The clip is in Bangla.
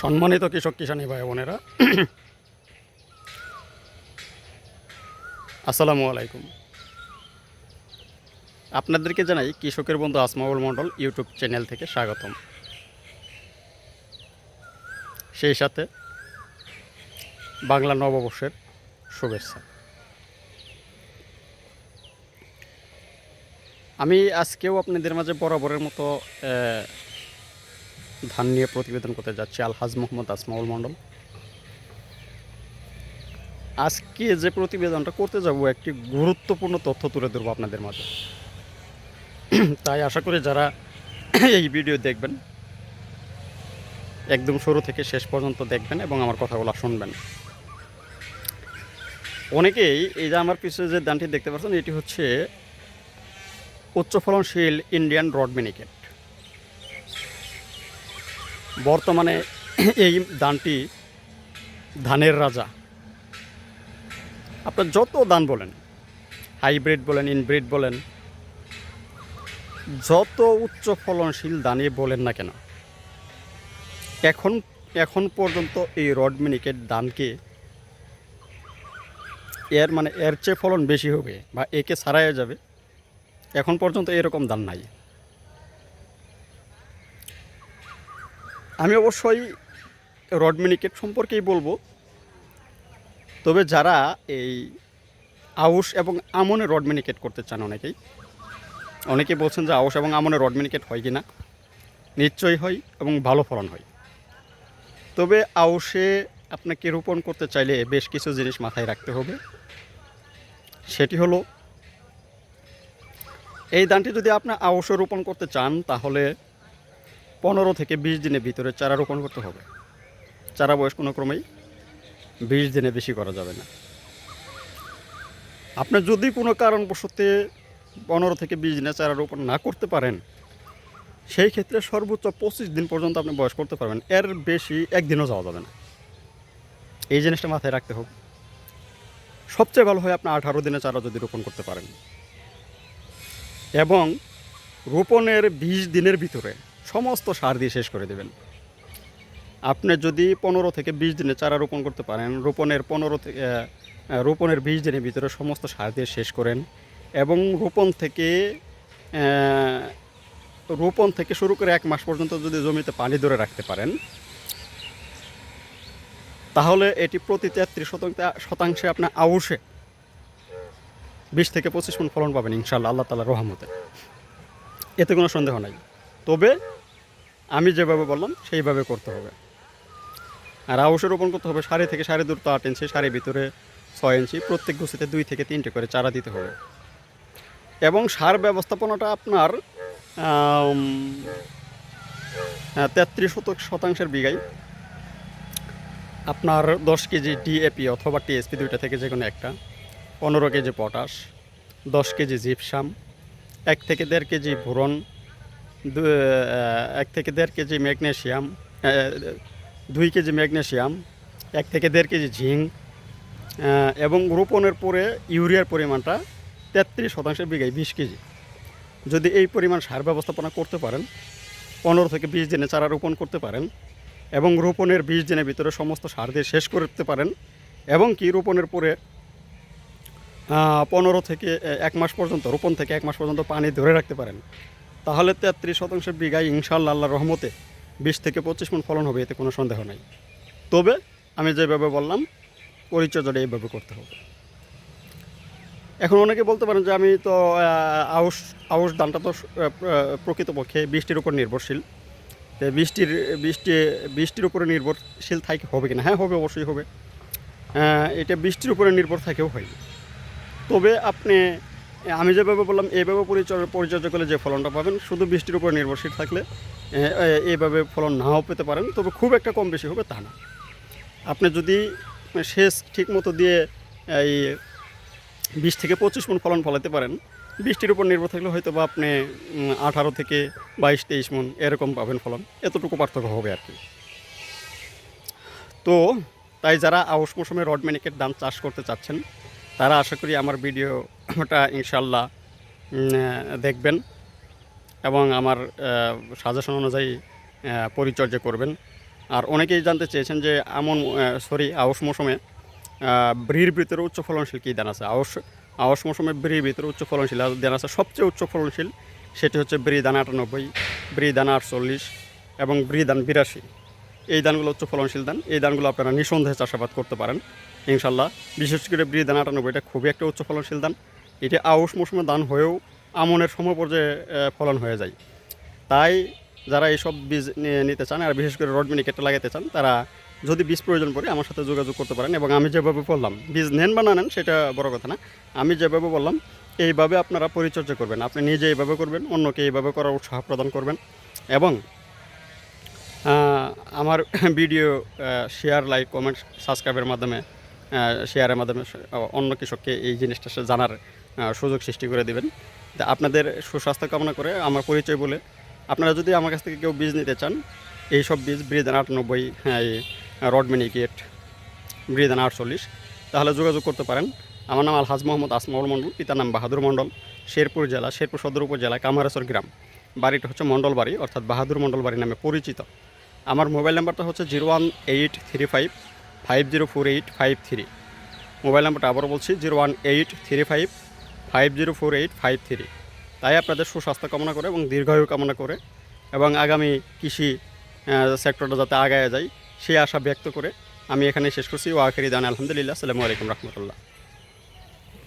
সম্মানিত কৃষক কিষানী ভাই বোনেরা। আসসালামু আলাইকুম। আপনাদেরকে জানাই কৃষকের বন্ধু আসমাউল মণ্ডল ইউটিউব চ্যানেল থেকে স্বাগতম। সেই সাথে বাংলা নববর্ষের শুভেচ্ছা। আমি আজকেও আপনাদের মাঝে বরাবরের মতো ধান নিয়ে প্রতিবেদন করতে যাচ্ছি আলহাজ মোহাম্মদ আসমাউল মণ্ডল। আজকে যে প্রতিবেদনটা করতে যাব, একটি গুরুত্বপূর্ণ তথ্য তুলে ধরবো আপনাদের মাঝে। তাই আশা করি যারা এই ভিডিও দেখবেন, একদম শুরু থেকে শেষ পর্যন্ত দেখবেন এবং আমার কথাগুলো শুনবেন। অনেকেই এই যে আমার পিছনে যে ধানটি দেখতে পাচ্ছেন, এটি হচ্ছে উচ্চ ফলনশীল ইন্ডিয়ান রড মিনিকেট বর্তমানে এই ধানটি ধানের রাজা। আপনার যত ধান বলেন, হাইব্রিড বলেন, ইনব্রিড বলেন, যত উচ্চ ফলনশীল ধানই বলেন না কেন, এখন এখন পর্যন্ত এই রড মিনিকেট ধানকে এর মানে এর চেয়ে ফলন বেশি হবে বা একে ছাড়াইয়া যাবে, এখন পর্যন্ত এরকম ধান নাই। আমি অবশ্যই রড মিনিকেট সম্পর্কেই বলব। তবে যারা এই আউশ এবং আমনে রড মিনিকেট করতে চান অনেকেই অনেকেই বলছেন যে আউশ এবং আমনে রড মিনিকেট হয় কি না নিশ্চয়ই হয় এবং ভালো ফলন হয়। তবে আউশে আপনাকে রোপণ করতে চাইলে বেশ কিছু জিনিস মাথায় রাখতে হবে। সেটি হলো, এই ধানটি যদি আপনি আউশে রোপণ করতে চান, তাহলে পনেরো থেকে বিশ দিনের ভিতরে চারা রোপণ করতে হবে। চারা বয়স কোনো ক্রমেই বিশ দিনে বেশি করা যাবে না। আপনি যদি কোনো কারণবশতে পনেরো থেকে বিশ দিনে চারা রোপণ না করতে পারেন, সেই ক্ষেত্রে সর্বোচ্চ পঁচিশ দিন পর্যন্ত আপনি বয়স করতে পারবেন। এর বেশি একদিনও যাওয়া যাবে না। এই জিনিসটা মাথায় রাখতে হবে। সবচেয়ে ভালো হয় আপনি আঠারো দিনে চারা যদি রোপণ করতে পারেন। এবং রোপণের বিশ দিনের ভিতরে সমস্ত সার দিয়ে শেষ করে দেবেন। আপনি যদি পনেরো থেকে বিশ দিনে চারা রোপণ করতে পারেন, রোপণের পনেরো থেকে রোপণের বিশ দিনের ভিতরে সমস্ত সার দিয়ে শেষ করেন এবং রোপণ থেকে রোপণ থেকে শুরু করে এক মাস পর্যন্ত যদি জমিতে পানি ধরে রাখতে পারেন, তাহলে এটি প্রতি তেত্রিশ শতাংশ, শতাংশে আপনার আউশে বিশ থেকে পঁচিশ মন ফলন পাবেন ইনশাল্লাহ আল্লাহ তালা রহমতে। এতে কোনো সন্দেহ নাই। তবে আমি যেভাবে বললাম, সেইভাবে করতে হবে। আর আউশে রোপণ করতে হবে, সাড়ে থেকে সাড়ে দূরত্ব আট ইঞ্চি, সাড়ে ভিতরে ছয় ইঞ্চি, প্রত্যেক গুছিতে দুই থেকে তিনটে করে চারা দিতে হবে। এবং সার ব্যবস্থাপনাটা আপনার তেত্রিশ শতক শতাংশের বিঘায়। আপনার দশ কেজি ডিএপি অথবা টিএসপি দুইটা থেকে যে কোনো একটা, পনেরো কেজি পটাশ, দশ কেজি জিপসাম, এক থেকে দেড় কেজি বোরন দু- এক থেকে দেড় কেজি ম্যাগনেশিয়াম দুই কেজি ম্যাগনেশিয়াম, এক থেকে দেড় কেজি ঝিঙ্ক এবং রোপণের পরে ইউরিয়ার পরিমাণটা তেত্রিশ শতাংশের বিঘায় বিশ কেজি। যদি এই পরিমাণ সার ব্যবস্থাপনা করতে পারেন, পনেরো থেকে বিশ দিনে চারা রোপণ করতে পারেন, এবং রোপণের বিশ দিনের ভিতরে সমস্ত সার দিয়ে শেষ করতে পারেন, এবং কি রোপণের পরে পনেরো থেকে এক মাস পর্যন্ত, রোপণ থেকে এক মাস পর্যন্ত পানি ধরে রাখতে পারেন তাহলে তেত্রিশ শতাংশ বিঘায় ইনশাল্লাহ আল্লাহর রহমতে বিশ থেকে পঁচিশ মন ফলন হবে, এতে কোনো সন্দেহ নাই। তবে আমি যেভাবে বললাম পরিচর্যাটা এইভাবে করতে হবে। এখন অনেকে বলতে পারেন যে আমি তো আউশ আউশ ধানটা তো প্রকৃতপক্ষে বৃষ্টির উপর নির্ভরশীল। তো বৃষ্টির, বৃষ্টি, বৃষ্টির উপরে নির্ভরশীল থাকে, হবে কিনা? হ্যাঁ হবে, অবশ্যই হবে। এটা বৃষ্টির উপরে নির্ভর থাকেও হয়। তবে আপনি আমি যেভাবে বললাম এইভাবে পরিচর্যা পরিচর্যা করলে যে ফলনটা পাবেন, শুধু বৃষ্টির উপর নির্ভরশীল থাকলে এইভাবে ফলন নাও পেতে পারেন। তবে খুব একটা কম বেশি হবে তা না। আপনি যদি সেচ ঠিক মতো দিয়ে, এই বিশ থেকে পঁচিশ মন ফলন ফলাতে পারেন, বৃষ্টির উপর নির্ভর থাকলে হয়তো বা আপনি আঠারো থেকে বাইশ, তেইশ মন এরকম পাবেন ফলন। এতটুকু পার্থক্য হবে আর কি। তো, তাই যারা আউশ মৌসুমে রড ম্যানিকেট ধান চাষ করতে চাচ্ছেন তারা আশা করি আমার ভিডিওটা ইনশাল্লাহ দেখবেন এবং আমার সাজেশন অনুযায়ী পরিচর্যা করবেন। আর অনেকেই জানতে চেয়েছেন যে এমন সরি আউশ মৌসুমে ব্রির ভিতরে উচ্চ ফলনশীল কী ধান আছে? আউশ আউশ মৌসুমে ব্রির ভিতরে উচ্চ ফলনশীল ধান আছে। সবচেয়ে উচ্চ ফলনশীল সেটি হচ্ছে ব্রি ধান আটানব্বই ব্রি ধান আটচল্লিশ এবং ব্রি ধান বিরাশি। এই ধানগুলো উচ্চ ফলনশীল ধান এই ধানগুলো আপনারা নিঃসন্দেহে চাষাবাদ করতে পারেন। ইনশাল্লাহ, বিশেষ করে ব্রি ধান আটানব্বই, এটা খুবই একটা উচ্চ ফলনশীল ধান এটি আউশ মৌসুমে ধান হয়েও আমনের সমপর্যায়ে ফলন হয়ে যায়। তাই যারা এইসব বীজ নিতে চান, আর বিশেষ করে রডমিনি কেটে লাগাতে চান, তারা যদি বীজ প্রয়োজন পড়ে, আমার সাথে যোগাযোগ করতে পারেন এবং আমি যেভাবে বললাম, বীজ নেন বা না নেন, সেটা বড় কথা না। আমি যেভাবে বললাম, এইভাবে আপনারা পরিচর্যা করবেন। আপনি নিজে এইভাবে করবেন, অন্যকে এইভাবে করার উৎসাহ প্রদান করবেন। এবং আমার ভিডিও শেয়ার লাইক কমেন্ট সাবস্ক্রাইবের মাধ্যমে শেয়ারের মাধ্যমে অন্য কৃষককে এই জিনিসটা জানার সুযোগ সৃষ্টি করে দেবেন। তা আপনাদের সুস্বাস্থ্য কামনা করে আমার পরিচয় বলে, আপনারা যদি আমার কাছ থেকে কেউ বীজ নিতে চান এই সব বীজ ব্রিদান আটানব্বই এই রডমিনিকেট ব্রিদান আটচল্লিশ, তাহলে যোগাযোগ করতে পারেন। আমার নাম আলহাজ মোহাম্মদ আসমাউল মণ্ডল পিতার নাম বাহাদুর মণ্ডল শেরপুর জেলা, শেরপুর সদর উপজেলা, কামারেশ্বর গ্রাম। বাড়িটা হচ্ছে মণ্ডল বাড়ি অর্থাৎ বাহাদুর মণ্ডল বাড়ি নামে পরিচিত। আমার মোবাইল নাম্বারটা হচ্ছে zero one eight three five five zero four eight five three. Mobile নাম্বারটা আবারও বলছি, zero one eight three five five zero four eight five three. তাই আপনাদের সুস্বাস্থ্য কামনা করে এবং দীর্ঘায়ু কামনা করে এবং আগামী কৃষি সেক্টরটা যাতে আগায় যায়, সেই আশা ব্যক্ত করে আমি এখানে শেষ করছি। ও আখেরি দান, আলহামদুলিল্লাহ। সালামু আলাইকুম রহমতুল্লাহ।